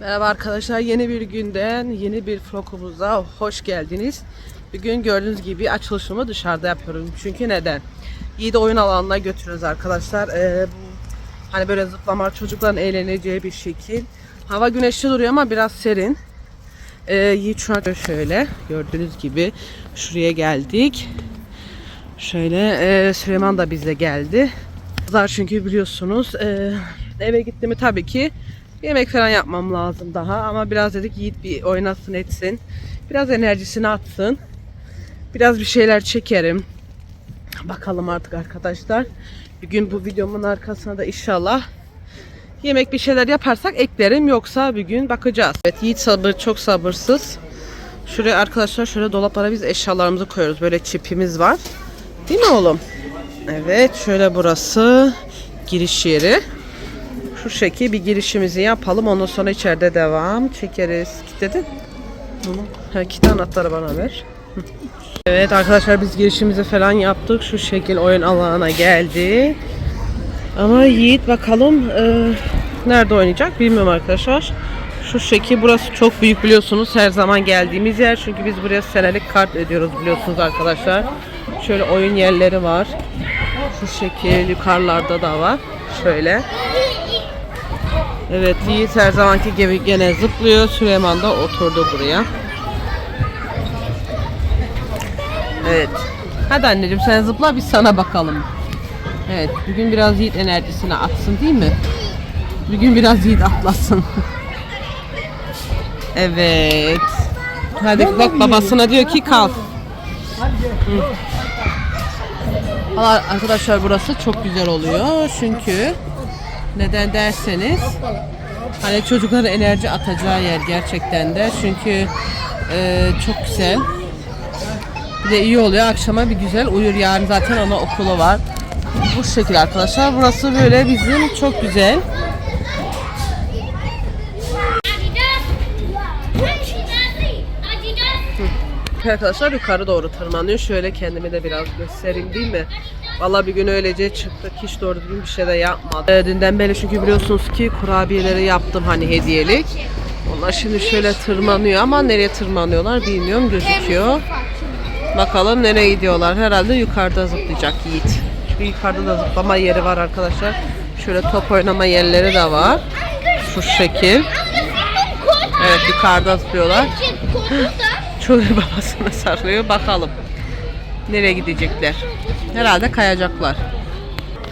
Merhaba arkadaşlar yeni bir günden yeni bir vlogumuza hoş geldiniz. Bugün gördüğünüz gibi açılışımı dışarıda yapıyorum. Çünkü neden? İyi de oyun alanına götürüyoruz arkadaşlar. Ee, bu hani böyle zıplama çocukların eğleneceği bir şekil. Hava güneşli duruyor ama biraz serin. Ee, şu an şöyle gördüğünüz gibi şuraya geldik. Şöyle e, Süleyman da bize geldi. Kızlar çünkü biliyorsunuz e, eve gittiğimi tabii ki yemek falan yapmam lazım daha ama biraz dedik Yiğit bir oynasın etsin. Biraz enerjisini atsın. Biraz bir şeyler çekerim. Bakalım artık arkadaşlar. Bir gün bu videomun arkasına da inşallah yemek bir şeyler yaparsak eklerim yoksa bir gün bakacağız. Evet Yiğit sabır çok sabırsız. Şuraya arkadaşlar şöyle dolaplara biz eşyalarımızı koyuyoruz. Böyle çipimiz var. Değil mi oğlum? Evet şöyle burası giriş yeri. Şu şekil bir girişimizi yapalım. Ondan sonra içeride devam. Çekeriz. Kilitledin? Ha, kitle anahtarı bana ver. Evet arkadaşlar biz girişimizi falan yaptık. Şu şekil oyun alanına geldi. Ama Yiğit bakalım e, nerede oynayacak bilmiyorum arkadaşlar. Şu şekil burası çok büyük biliyorsunuz her zaman geldiğimiz yer. Çünkü biz buraya senelik kart ödüyoruz biliyorsunuz arkadaşlar. Şöyle oyun yerleri var. Şu şekil yukarılarda da var. Şöyle. Evet Yiğit her zamanki gibi gene zıplıyor. Süleyman da oturdu buraya. Evet. Hadi anneciğim sen zıpla biz sana bakalım. Evet bugün biraz Yiğit enerjisini atsın değil mi? Bugün biraz Yiğit atlasın. evet. Hadi bak babasına diyor ki kalk. Hı. Arkadaşlar burası çok güzel oluyor çünkü neden derseniz hani çocuklara enerji atacağı yer gerçekten de. Çünkü e, çok güzel. Bir de iyi oluyor. Akşama bir güzel uyur. Yarın zaten ona okulu var. Bu şekilde arkadaşlar. Burası böyle bizim çok güzel. Arkadaşlar yukarı doğru tırmanıyor. Şöyle kendimi de biraz göstereyim değil mi? Vallahi bir gün öylece çıktık. Hiç doğru düzgün bir şey de yapmadım. Ee, dünden beri çünkü biliyorsunuz ki kurabiyeleri yaptım hani hediyelik. Onlar şimdi şöyle tırmanıyor ama nereye tırmanıyorlar bilmiyorum gözüküyor. Bakalım nereye gidiyorlar. Herhalde yukarıda zıplayacak Yiğit. Çünkü yukarıda da zıplama yeri var arkadaşlar. Şöyle top oynama yerleri de var. Şu şekil. Evet yukarıda zıplıyorlar. Çocuğu babasına sarılıyor. Bakalım. Nereye gidecekler? Herhalde kayacaklar.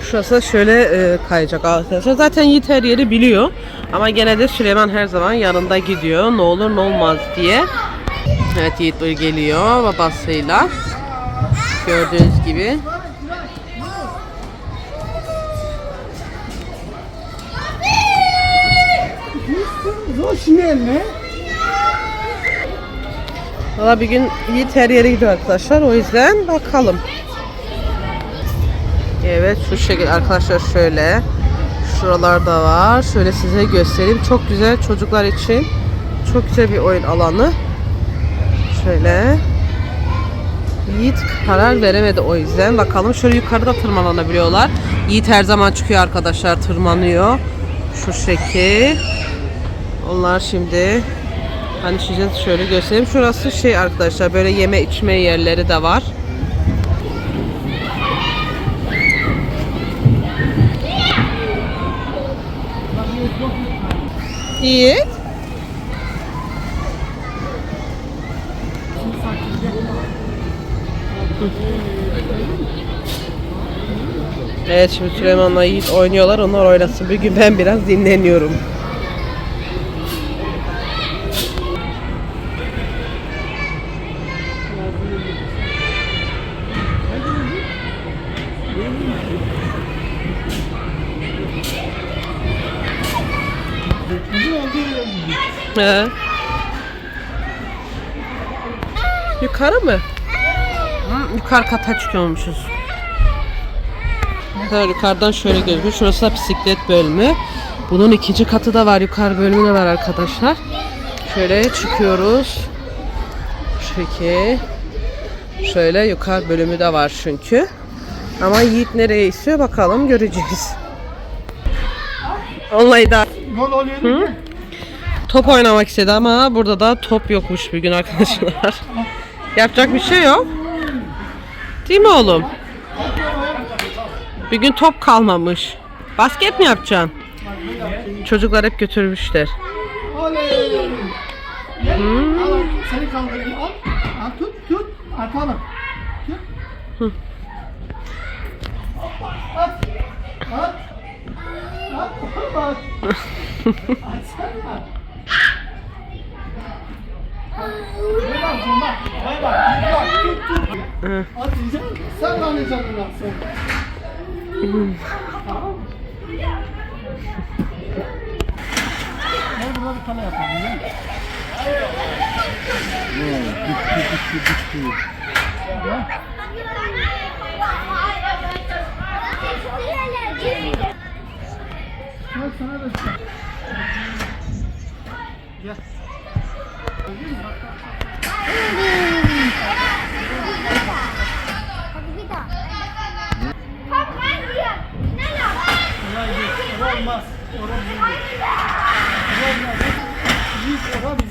Şurası şöyle e, kayacak arkadaşlar. Zaten Yiğit her yeri biliyor. Ama gene de Süleyman her zaman yanında gidiyor. Ne olur ne olmaz diye. Evet Yiğit böyle geliyor babasıyla. Gördüğünüz gibi. Schnell, ne? Valla bir gün Yiğit her yere gidiyor arkadaşlar. O yüzden bakalım. Evet şu şekilde arkadaşlar şöyle. Şuralarda var. Şöyle size göstereyim. Çok güzel çocuklar için. Çok güzel bir oyun alanı. Şöyle. Yiğit karar veremedi o yüzden. Bakalım şöyle yukarıda tırmanabiliyorlar. Yiğit her zaman çıkıyor arkadaşlar tırmanıyor. Şu şekil. Onlar şimdi hani size şöyle göstereyim. Şurası şey arkadaşlar böyle yeme içme yerleri de var. Yiğit. Evet şimdi Süleyman'la Yiğit oynuyorlar. Onlar oynasın. Bugün ben biraz dinleniyorum. He. Yukarı mı? Hı, yukarı kata çıkıyormuşuz. Evet, yukarıdan şöyle gözüküyor. Şurası da bisiklet bölümü. Bunun ikinci katı da var. Yukarı bölümü de var arkadaşlar. Şöyle çıkıyoruz. Şöyle. Şöyle yukarı bölümü de var çünkü. Ama Yiğit nereye istiyor bakalım göreceğiz. Vallahi da Gol oluyor mi? Top oynamak istedi ama burada da top yokmuş bugün arkadaşlar. Yapacak bir şey yok. Değil mi oğlum? Bir gün top kalmamış. Basket mi yapacaksın? Çocuklar hep götürmüşler. At. Atsana. Ne bak bak. Ne bak. Ne bak. Tut tut. Hı. Atacağım. Sen lanacaksın lan sen. Gel burada bir tane yapalım. Gel. Gel sana da şey. Gel. Olay değil. Orada olmaz. Olmaz.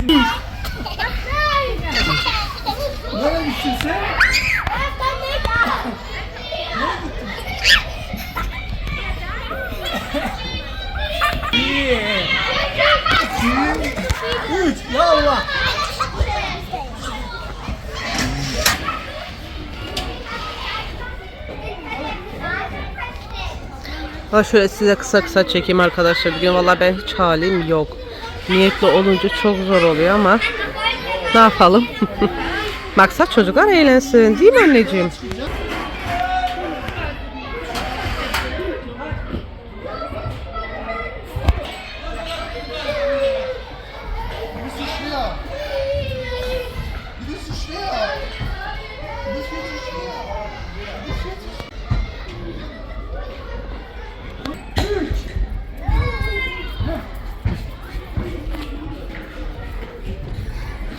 Bizim. Nereye gittin sen? Bir, iki, üç. Yallah. Ha şöyle size kısa kısa çekeyim arkadaşlar. Bugün valla ben hiç halim yok. Niyetli olunca çok zor oluyor ama ne yapalım? Maksat çocuklar eğlensin değil mi anneciğim?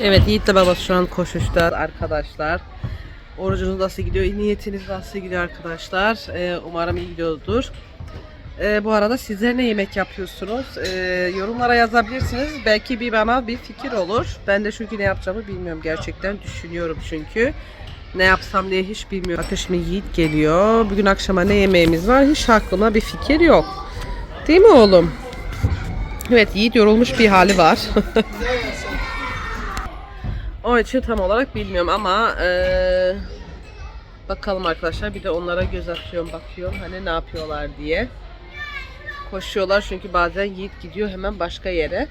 Evet Yiğit'le babası şu an koşuşlar arkadaşlar. Orucunuz nasıl gidiyor? Niyetiniz nasıl gidiyor arkadaşlar? Ee, umarım iyi gidiyordur. Ee, bu arada sizler ne yemek yapıyorsunuz? Ee, yorumlara yazabilirsiniz. Belki bir bana bir fikir olur. Ben de çünkü ne yapacağımı bilmiyorum. Gerçekten düşünüyorum çünkü. Ne yapsam diye hiç bilmiyorum. Şimdi Yiğit geliyor. Bugün akşama ne yemeğimiz var? Hiç aklıma bir fikir yok. Değil mi oğlum? Evet Yiğit yorulmuş bir hali var. O için tam olarak bilmiyorum ama eee, bakalım arkadaşlar bir de onlara göz atıyorum bakıyorum hani ne yapıyorlar diye. Koşuyorlar çünkü bazen Yiğit gidiyor hemen başka yere.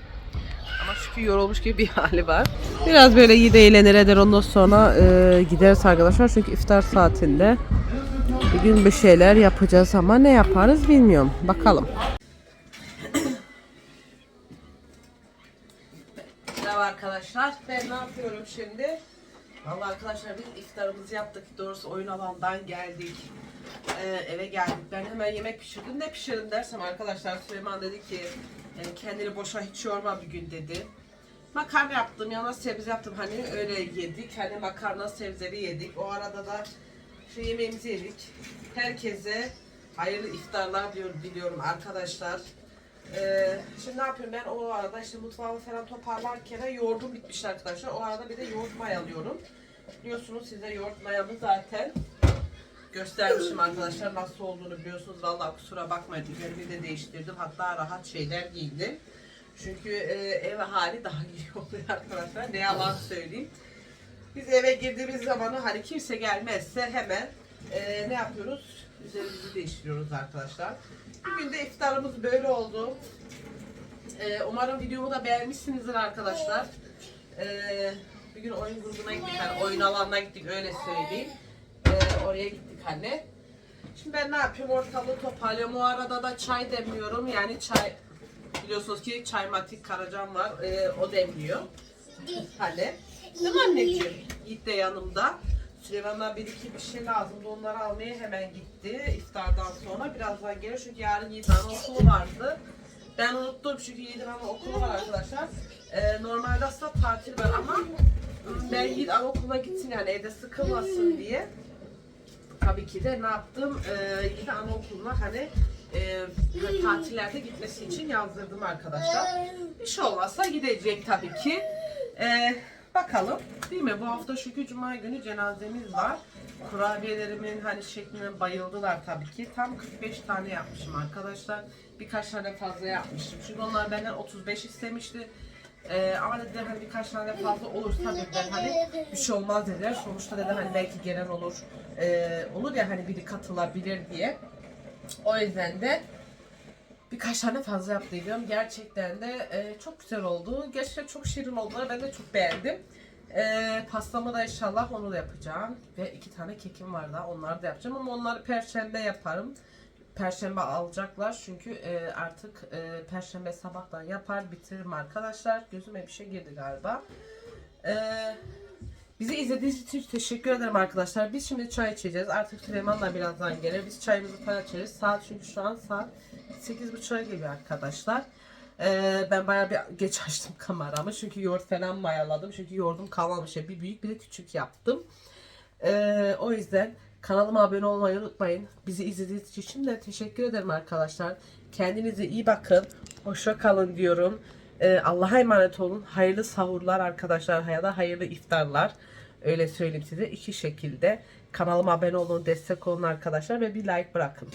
Ama çünkü yorulmuş gibi bir hali var. Biraz böyle Yiğit eğlenir eder ondan sonra eee, gideriz arkadaşlar çünkü iftar saatinde bir gün bir şeyler yapacağız ama ne yaparız bilmiyorum. Bakalım. Merhaba arkadaşlar. Ben ne yapıyorum şimdi? Vallahi arkadaşlar biz iftarımızı yaptık. Doğrusu oyun alandan geldik. Ee, eve geldik. Ben hemen yemek pişirdim. Ne pişirdim dersem arkadaşlar Süleyman dedi ki "E, kendini boşa hiç yorma bir gün dedi. Makarna yaptım, yanına sebze yaptım. Hani öyle yedik. Hani makarna sebzeli yedik. O arada da şu yemeğimizi yedik. Herkese hayırlı iftarlar diyorum biliyorum arkadaşlar. Ee, şimdi ne yapıyorum ben o arada işte mutfağımı falan toparlarken yoğurdum bitmiş arkadaşlar. O arada bir de yoğurt mayalıyorum. Biliyorsunuz size yoğurt mayamı zaten göstermişim arkadaşlar nasıl olduğunu biliyorsunuz. Vallahi kusura bakmayın üzerimi de değiştirdim. Hatta rahat şeyler giydim. Çünkü e, ev hali daha iyi oluyor arkadaşlar. Ne yalan söyleyeyim. Biz eve girdiğimiz zaman hani kimse gelmezse hemen e, ne yapıyoruz? Üzerimizi değiştiriyoruz arkadaşlar. Bugün de iftarımız böyle oldu. E, umarım videomu da beğenmişsinizdir arkadaşlar. E, bir gün oyun grubuna gittik. Hani oyun alanına gittik öyle söyleyeyim. E, oraya gittik hani. Şimdi ben ne yapıyorum? Ortalığı toparlıyorum. O arada da çay demliyorum. Yani çay biliyorsunuz ki çaymatik Karacan var. E, o demliyor. Hani. Değil mi anneciğim? Yiğit de yanımda. Süleyman'dan bir iki bir şey lazımdı. Onları almaya hemen gitti. iftardan sonra. Birazdan gelir çünkü yarın Yiğit'in okulu vardı. Ben unuttum çünkü Yiğit'in okulu var arkadaşlar. Ee, normalde aslında tatil var ama ben Yiğit anaokuluna gitsin yani evde sıkılmasın diye. Tabii ki de ne yaptım? Ee, Yiğit'i anaokuluna hani e, hani tatillerde gitmesi için yazdırdım arkadaşlar. Bir şey olmazsa gidecek tabii ki. E, bakalım değil mi? Bu hafta çünkü cuma günü cenazemiz var. Kurabiyelerimin hani şekline bayıldılar tabii ki. Tam 45 tane yapmışım arkadaşlar. Birkaç tane fazla yapmıştım. Çünkü onlar benden 35 istemişti. Ee, ama dedi hani birkaç tane fazla olursa dediler hani bir şey olmaz dediler. Sonuçta dedi hani belki gelen olur. Ee, olur ya hani biri katılabilir diye. O yüzden de birkaç tane fazla yaptıydım. Gerçekten de e, çok güzel oldu. Gerçekten çok şirin oldular. Ben de çok beğendim. E, pastamı da inşallah onu da yapacağım. Ve iki tane kekim var daha. Onları da yapacağım ama onları perşembe yaparım. Perşembe alacaklar çünkü e, artık e, perşembe sabahtan yapar bitiririm arkadaşlar. Gözüme bir şey girdi galiba. E, bizi izlediğiniz için teşekkür ederim arkadaşlar. Biz şimdi çay içeceğiz. Artık Süleyman da birazdan gelir. Biz çayımızı falan içeriz. Saat çünkü şu an saat 8.30'a geliyor arkadaşlar. Ee, ben bayağı bir geç açtım kameramı. Çünkü yoğurt falan mayaladım. Çünkü yoğurdum kalmamış. Bir büyük bir de küçük yaptım. Ee, o yüzden kanalıma abone olmayı unutmayın. Bizi izlediğiniz için de teşekkür ederim arkadaşlar. Kendinize iyi bakın. Hoşça kalın diyorum. Ee, Allah'a emanet olun. Hayırlı sahurlar arkadaşlar. Ya da hayırlı iftarlar. Öyle söyleyeyim size. iki şekilde. Kanalıma abone olun, destek olun arkadaşlar ve bir like bırakın.